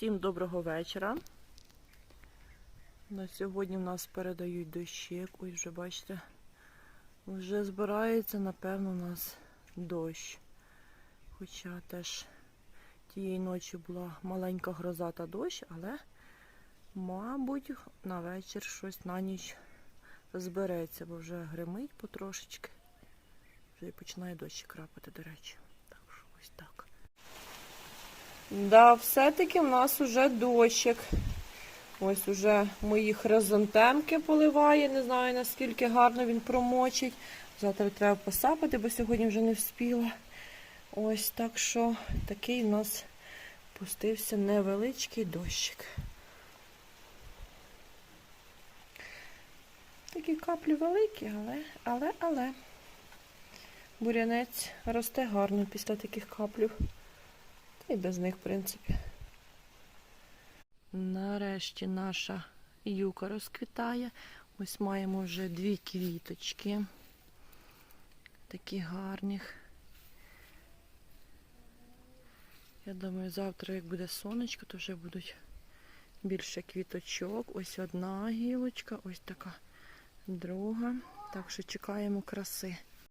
Всім доброго вечора. На сьогодні в нас передають дощик. Ось вже бачите, вже збирається, напевно, у нас дощ. Хоча теж тієї ночі була маленька гроза та дощ, але, мабуть, на вечір щось на ніч збереться, бо вже гримить потрошечки. Вже і починає дощ крапати, до речі. Так що ось так. Да, все-таки в нас уже дощик. Ось уже мої хризантемки поливає. Не знаю наскільки гарно він промочить. Завтра треба посапати, бо сьогодні вже не вспіла. Ось так що такий у нас пустився невеличкий дощик. Такі каплі великі, але, але, але. Бурянець росте гарно після таких каплів. Й без них, в принципі. Нарешті наша юка розквітає. Ось маємо вже дві квіточки. Такі гарних. Я думаю, завтра, як буде сонечко, то вже будуть більше квіточок. Ось одна гілочка, ось така друга. Так що чекаємо краси.